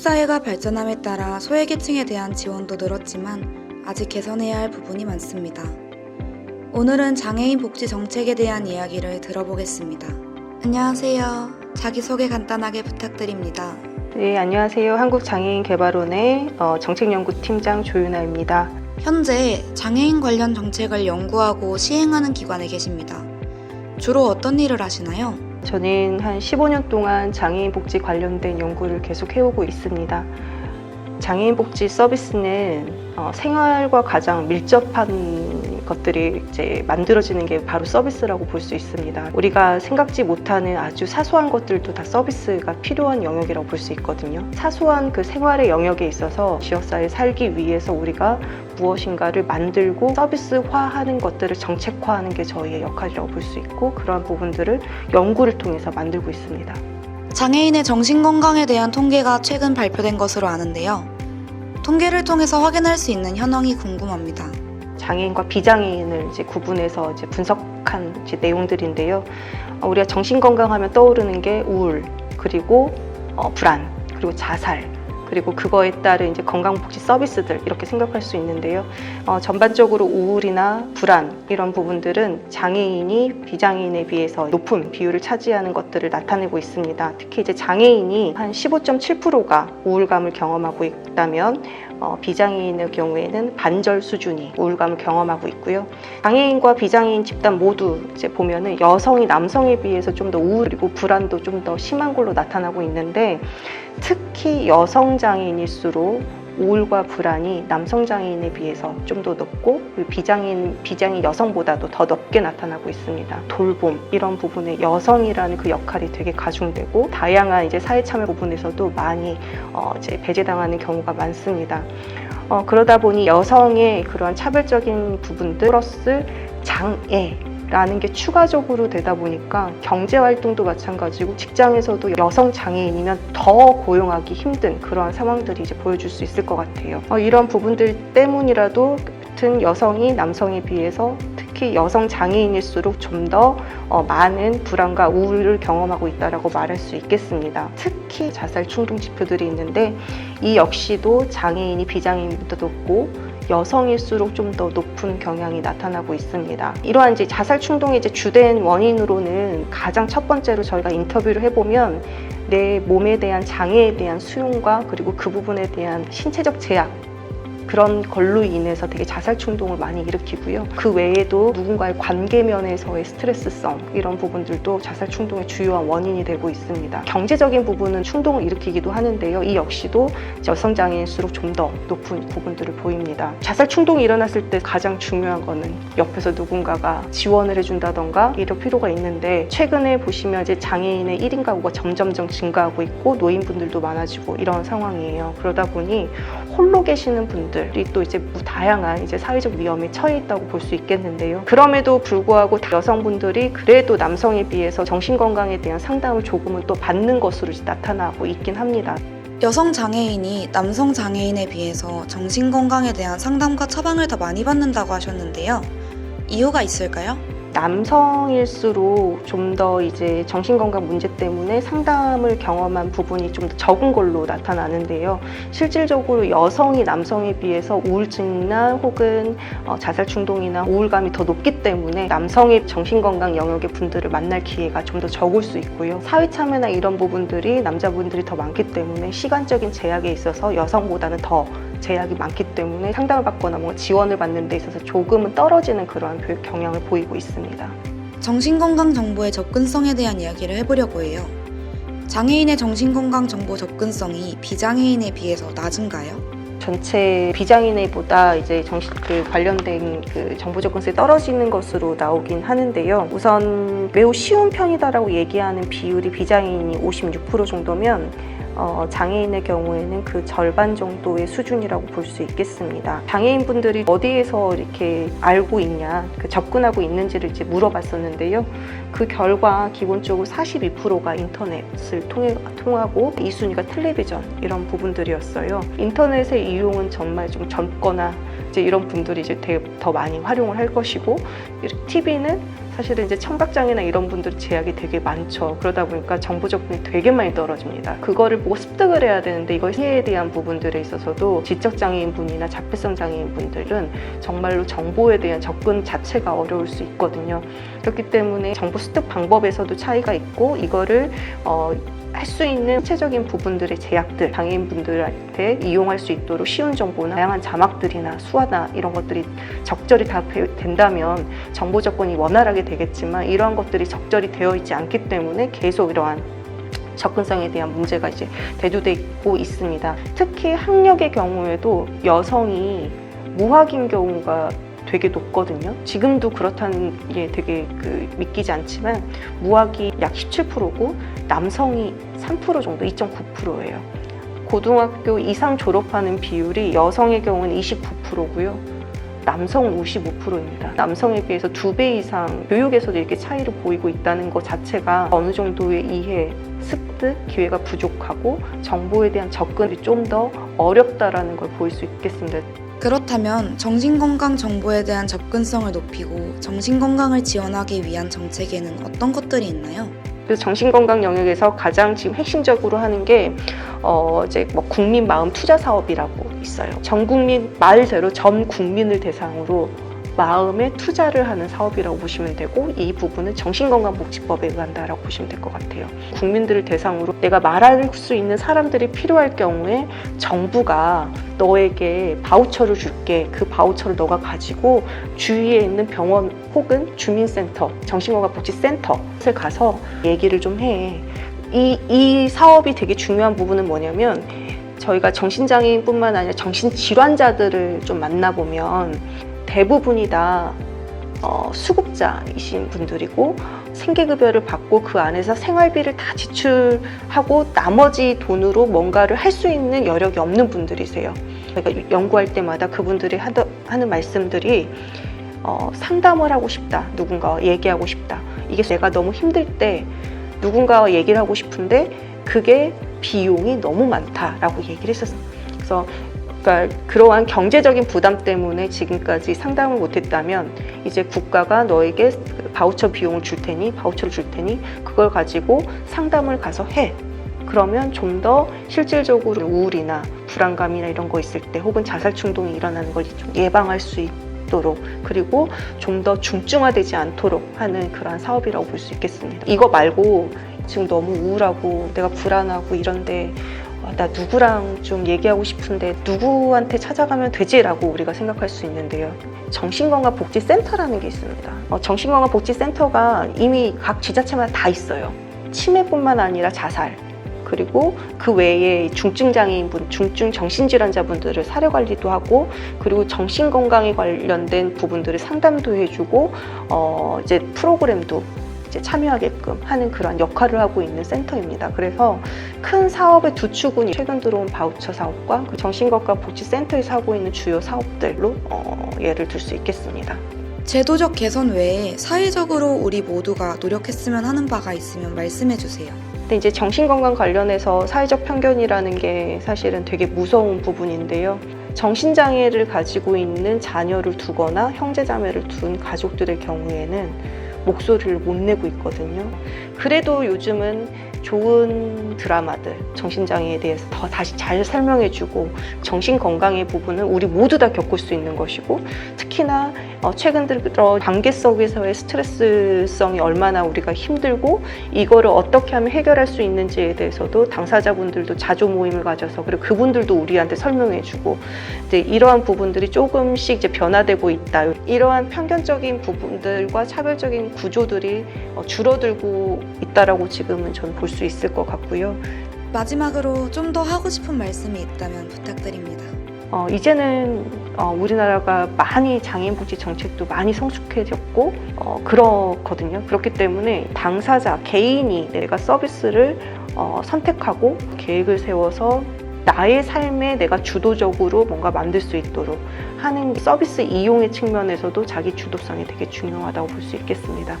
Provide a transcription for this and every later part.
사회가 발전함에 따라 소외계층에 대한 지원도 늘었지만 아직 개선해야 할 부분이 많습니다. 오늘은 장애인 복지 정책에 대한 이야기를 들어보겠습니다. 안녕하세요. 자기소개 간단하게 부탁드립니다. 네, 안녕하세요. 한국장애인개발원의 어, 정책연구팀장 조윤아입니다. 현재 장애인 관련 정책을 연구하고 시행하는 기관에 계십니다. 주로 어떤 일을 하시나요? 저는 한 15년 동안 장애인 복지 관련된 연구를 계속 해오고 있습니다. 장애인 복지 서비스는 어, 생활과 가장 밀접한 것들이 이제 만들어지는 게 바로 서비스라고 볼 수 있습니다. 우리가 생각지 못하는 아주 사소한 것들도 다 서비스가 필요한 영역이라고 볼 수 있거든요. 사소한 그 생활의 영역에 있어서 지역사회에 살기 위해서 우리가 무엇인가를 만들고 서비스화하는 것들을 정책화하는 게 저희의 역할이라고 볼 수 있고 그러한 부분들을 연구를 통해서 만들고 있습니다. 장애인의 정신건강에 대한 통계가 최근 발표된 것으로 아는데요. 통계를 통해서 확인할 수 있는 현황이 궁금합니다. 장애인과 비장애인을 이제 구분해서 이제 분석한 이제 내용들인데요. 어, 우리가 정신 건강하면 떠오르는 게 우울, 그리고 어, 불안, 그리고 자살, 그리고 그거에 따른 이제 건강복지 서비스들 이렇게 생각할 수 있는데요. 어, 전반적으로 우울이나 불안 이런 부분들은 장애인이 비장애인에 비해서 높은 비율을 차지하는 것들을 나타내고 있습니다. 특히 이제 장애인이 한 15.7%가 우울감을 경험하고 있다면 어, 비장애인의 경우에는 반절 수준이 우울감을 경험하고 있고요. 장애인과 비장애인 집단 모두 이제 보면은 여성이 남성에 비해서 좀 더 우울 그리고 불안도 좀 더 심한 걸로 나타나고 있는데 특 히 여성 장애인일수록 우울과 불안이 남성 장애인에 비해서 좀 더 높고 그 비장애인 비장애 여성보다도 더 높게 나타나고 있습니다. 돌봄 이런 부분에 여성이라는 그 역할이 되게 가중되고 다양한 이제 사회 참여 부분에서도 많이 어, 이제 배제당하는 경우가 많습니다. 어, 그러다 보니 여성의 그러한 차별적인 부분들 플러스 장애 라는 게 추가적으로 되다 보니까 경제 활동도 마찬가지고 직장에서도 여성 장애인이면 더 고용하기 힘든 그러한 상황들이 이제 보여줄 수 있을 것 같아요. 어, 이런 부분들 때문이라도 같은 여성이 남성에 비해서 특히 여성 장애인일수록 좀더 어, 많은 불안과 우울을 경험하고 있다라고 말할 수 있겠습니다. 특히 자살 충동 지표들이 있는데 이 역시도 장애인이 비장애인보다 높고 여성일수록 좀 더 높은 경향이 나타나고 있습니다. 이러한 이제 자살 충동의 이제 주된 원인으로는 가장 첫 번째로 저희가 인터뷰를 해보면 내 몸에 대한 장애에 대한 수용과 그리고 그 부분에 대한 신체적 제약 그런 걸로 인해서 되게 자살 충동을 많이 일으키고요. 그 외에도 누군가의 관계 면에서의 스트레스성 이런 부분들도 자살 충동의 주요한 원인이 되고 있습니다. 경제적인 부분은 충동을 일으키기도 하는데요. 이 역시도 여성 장애인일수록 좀 더 높은 부분들을 보입니다. 자살 충동이 일어났을 때 가장 중요한 거는 옆에서 누군가가 지원을 해준다던가 이럴 필요가 있는데 최근에 보시면 이제 장애인의 1인 가구가 점점점 증가하고 있고 노인분들도 많아지고 이런 상황이에요. 그러다 보니 홀로 계시는 분들 이 또 이제 뭐 다양한 이제 사회적 위험에 처해 있다고 볼 수 있겠는데요. 그럼에도 불구하고 여성분들이 그래도 남성에 비해서 정신 건강에 대한 상담을 조금은 또 받는 것으로 나타나고 있긴 합니다. 여성 장애인이 남성 장애인에 비해서 정신건강에 대한 상담과 처방을 더 많이 받는다고 하셨는데요. 이유가 있을까요? 남성일수록 좀 더 이제 정신건강 문제 때문에 상담을 경험한 부분이 좀 더 적은 걸로 나타나는데요. 실질적으로 여성이 남성에 비해서 우울증이나 혹은 어, 자살 충동이나 우울감이 더 높기 때문에 남성의 정신건강 영역의 분들을 만날 기회가 좀 더 적을 수 있고요. 사회 참여나 이런 부분들이 남자분들이 더 많기 때문에 시간적인 제약에 있어서 여성보다는 더 제약이 많기 때문에 상담을 받거나 뭐 지원을 받는 데 있어서 조금은 떨어지는 그러한 교육 경향을 보이고 있습니다. 정신건강 정보의 접근성에 대한 이야기를 해보려고 해요. 장애인의 정신건강 정보 접근성이 비장애인에 비해서 낮은가요? 전체 비장애인보다 이제 정신 그 관련된 그 정보 접근성이 떨어지는 것으로 나오긴 하는데요. 우선 매우 쉬운 편이다라고 얘기하는 비율이 비장애인이 56% 정도면 어, 장애인의 경우에는 그 절반 정도의 수준이라고 볼 수 있겠습니다. 장애인분들이 어디에서 이렇게 알고 있냐, 그 접근하고 있는지를 이제 물어봤었는데요. 그 결과 기본적으로 42%가 인터넷을 통해, 통하고 2순위가 텔레비전 이런 부분들이었어요. 인터넷의 이용은 정말 좀 젊거나 이제 이런 분들이 이제 더 많이 활용을 할 것이고 TV는 사실은 이제 청각장애나 이런 분들 제약이 되게 많죠. 그러다 보니까 정보 접근이 되게 많이 떨어집니다. 그거를 보고 습득을 해야 되는데 이걸 해에 대한 부분들에 있어서도 지적장애인 분이나 자폐성 장애인 분들은 정말로 정보에 대한 접근 자체가 어려울 수 있거든요. 그렇기 때문에 정보 습득 방법에서도 차이가 있고 이거를 어, 할 수 있는 구체적인 부분들의 제약들 장애인분들한테 이용할 수 있도록 쉬운 정보나 다양한 자막들이나 수화나 이런 것들이 적절히 다 배- 된다면 정보 접근이 원활하게 되겠지만 이러한 것들이 적절히 되어 있지 않기 때문에 계속 이러한 접근성에 대한 문제가 이제 대두되고 있습니다. 특히 학력의 경우에도 여성이 무학인 경우가 되게 높거든요. 지금도 그렇다는 게 되게 그 믿기지 않지만 무학이 약 17%고 남성이 3% 정도, 2.9%예요. 고등학교 이상 졸업하는 비율이 여성의 경우는 29%고요. 남성은 55%입니다. 남성에 비해서 두 배 이상 교육에서도 이렇게 차이를 보이고 있다는 것 자체가 어느 정도의 이해, 습득, 기회가 부족하고 정보에 대한 접근이 좀 더 어렵다라는 걸 볼 수 있겠습니다. 그렇다면 정신건강 정보에 대한 접근성을 높이고 정신건강을 지원하기 위한 정책에는 어떤 것들이 있나요? 그래서 정신건강 영역에서 가장 지금 핵심적으로 하는 게 어, 이제 뭐 국민 마음 투자 사업이라고 있어요. 전 국민 말대로 전 국민을 대상으로 마음에 투자를 하는 사업이라고 보시면 되고 이 부분은 정신건강복지법에 의한다라고 보시면 될 것 같아요. 국민들을 대상으로 내가 말할 수 있는 사람들이 필요할 경우에 정부가 너에게 바우처를 줄게 그 바우처를 너가 가지고 주위에 있는 병원 혹은 주민센터 정신건강복지센터에 가서 얘기를 좀 해. 이, 이 사업이 되게 중요한 부분은 뭐냐면 저희가 정신장애인뿐만 아니라 정신질환자들을 좀 만나보면 대부분이 다 어, 수급자이신 분들이고 생계급여를 받고 그 안에서 생활비를 다 지출하고 나머지 돈으로 뭔가를 할 수 있는 여력이 없는 분들이세요. 저희가 연구할 때마다 그분들이 하더, 하는 말씀들이 어, 상담을 하고 싶다. 누군가와 얘기하고 싶다. 이게 내가 너무 힘들 때 누군가와 얘기를 하고 싶은데 그게 비용이 너무 많다라고 얘기를 했었어요. 그래서 그러니까 그러한 경제적인 부담 때문에 지금까지 상담을 못했다면 이제 국가가 너에게 바우처 비용을 줄 테니 바우처를 줄 테니 그걸 가지고 상담을 가서 해. 그러면 좀 더 실질적으로 우울이나 불안감이나 이런 거 있을 때 혹은 자살 충동이 일어나는 걸 좀 예방할 수 있도록 그리고 좀 더 중증화되지 않도록 하는 그러한 사업이라고 볼 수 있겠습니다. 이거 말고 지금 너무 우울하고 내가 불안하고 이런데 아, 나 누구랑 좀 얘기하고 싶은데 누구한테 찾아가면 되지라고 우리가 생각할 수 있는데요. 정신건강복지센터라는 게 있습니다. 어, 정신건강복지센터가 이미 각 지자체마다 다 있어요. 치매뿐만 아니라 자살, 그리고 그 외에 중증 장애인분, 중증 정신질환자분들을 사료 관리도 하고 그리고 정신 건강에 관련된 부분들을 상담도 해주고 어 이제 프로그램도 이제 참여하게끔 하는 그런 역할을 하고 있는 센터입니다. 그래서 큰 사업의 두 축은 최근 들어온 바우처 사업과 그 정신건강 복지센터에서 하고 있는 주요 사업들로 어, 예를 들 수 있겠습니다. 제도적 개선 외에 사회적으로 우리 모두가 노력했으면 하는 바가 있으면 말씀해 주세요. 근데 이제 정신건강 관련해서 사회적 편견이라는 게 사실은 되게 무서운 부분인데요. 정신장애를 가지고 있는 자녀를 두거나 형제자매를 둔 가족들의 경우에는 목소리를 못 내고 있거든요. 그래도 요즘은 좋은 드라마들, 정신장애에 대해서 더 다시 잘 설명해주고 정신 건강의 부분은 우리 모두 다 겪을 수 있는 것이고 특히나 어, 최근 들어 관계 속에서의 스트레스성이 얼마나 우리가 힘들고 이거를 어떻게 하면 해결할 수 있는지에 대해서도 당사자분들도 자조 모임을 가져서 그리고 그분들도 우리한테 설명해주고 이제 이러한 부분들이 조금씩 이제 변화되고 있다. 이러한 편견적인 부분들과 차별적인 구조들이 어, 줄어들고 있다라고 지금은 저는 볼수 있을 것 같고요. 마지막으로 좀 더 하고 싶은 말씀이 있다면 부탁드립니다. 어, 이제는 어, 우리나라가 많이 장애인 복지 정책도 많이 성숙해졌고 어, 그렇거든요. 그렇기 때문에 당사자 개인이 내가 서비스를 어, 선택하고 계획을 세워서 나의 삶에 내가 주도적으로 뭔가 만들 수 있도록 하는 서비스 이용의 측면에서도 자기 주도성이 되게 중요하다고 볼 수 있겠습니다.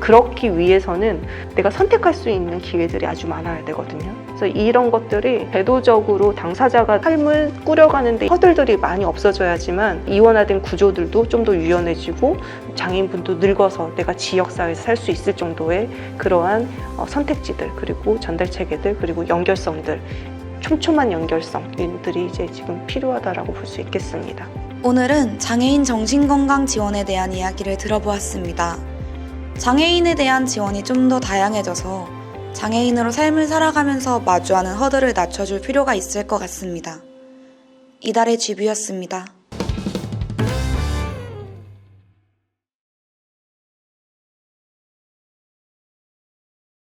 그렇기 위해서는 내가 선택할 수 있는 기회들이 아주 많아야 되거든요. 그래서 이런 것들이 제도적으로 당사자가 삶을 꾸려가는데 허들들이 많이 없어져야지만 이원화된 구조들도 좀 더 유연해지고 장애인분도 늙어서 내가 지역사회에서 살 수 있을 정도의 그러한 어, 선택지들 그리고 전달 체계들 그리고 연결성들 촘촘한 연결성들이 이제 지금 필요하다라고 볼 수 있겠습니다. 오늘은 장애인 정신건강 지원에 대한 이야기를 들어보았습니다. 장애인에 대한 지원이 좀 더 다양해져서 장애인으로 삶을 살아가면서 마주하는 허들을 낮춰줄 필요가 있을 것 같습니다. 이달의 GB였습니다.